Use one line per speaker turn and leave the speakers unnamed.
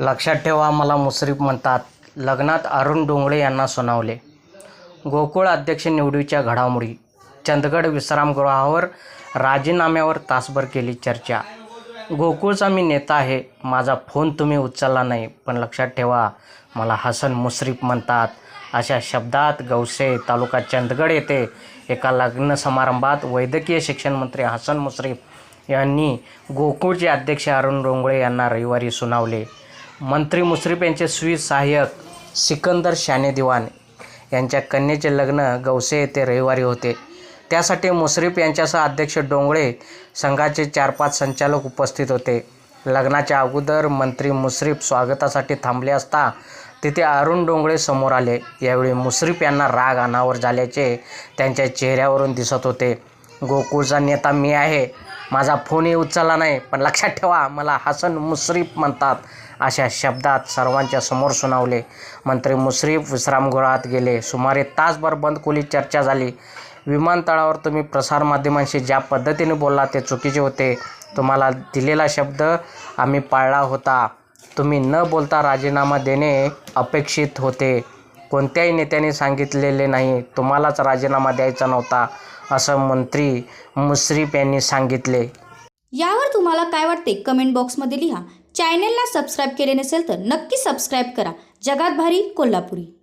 लक्षात ठेवा मला मुसरीफ म्हणतात. लग्नात अरुण डोंगळे यांना सुनावले. गोकुळ अध्यक्ष निवडीच्या घडामोडी. चंदगड विश्रामगृहावर राजीनाम्यावर तासभर केली चर्चा. गोकुळचा मी नेता आहे माझा फोन तुम्ही उचलला नाही पण लक्षात ठेवा मला हसन मुश्रीफ म्हणतात. अशा शब्दात गौसे तालुका चंदगड येथे एका लग्न समारंभात वैद्यकीय शिक्षण मंत्री हसन मुश्रीफ यांनी गोकुळचे अध्यक्ष अरुण डोंगळे यांना रविवारी सुनावले. मंत्री मुश्रीफ यांचे स्वी सहाय्यक सिकंदर शाने दिवाण यांच्या कन्येचे लग्न गौसे येथे रविवारी होते. त्यासाठी मुश्रीफ यांच्यासह अध्यक्ष डोंगळे संघाचे चार पाच संचालक उपस्थित होते. लग्नाच्या अगोदर मंत्री मुश्रीफ स्वागतासाठी थांबले असता तिथे अरुण डोंगळे समोर आले. यावेळी मुश्रीफ यांना राग अनावर झाल्याचे त्यांच्या चेहऱ्यावरून दिसत होते. गोकुळचा नेता मी आहे. माझा फोनही उचलला नाही. पण लक्षात ठेवा मला हसन मुश्रीफ म्हणतात. अशा शब्दात सर्वांच्या समोर सुनावले. मंत्री मुश्रीफ विश्रामगृहात गेले. सुमारे तासभर बंद खोलीत चर्चा झाली. विमानतळावर तुम्ही प्रसारमाध्यमांशी ज्या पद्धतीने बोलला ते चुकीचे होते. तुम्हाला दिलेला शब्द आम्ही पाळला होता. तुम्ही न बोलता राजीनामा देणे अपेक्षित होते. कोणत्याही नेत्याने सांगितलेले नाही. तुम्हालाच राजीनामा द्यायचा नव्हता. असं मंत्री मुश्रीफ यांनी सांगितले.
यावर तुम्हाला काय वाटते? कमेंट बॉक्समध्ये लिहा. चॅनेलला सबस्क्राईब केले नसेल तर नक्की सबस्क्राईब करा. जगात भारी कोल्हापुरी.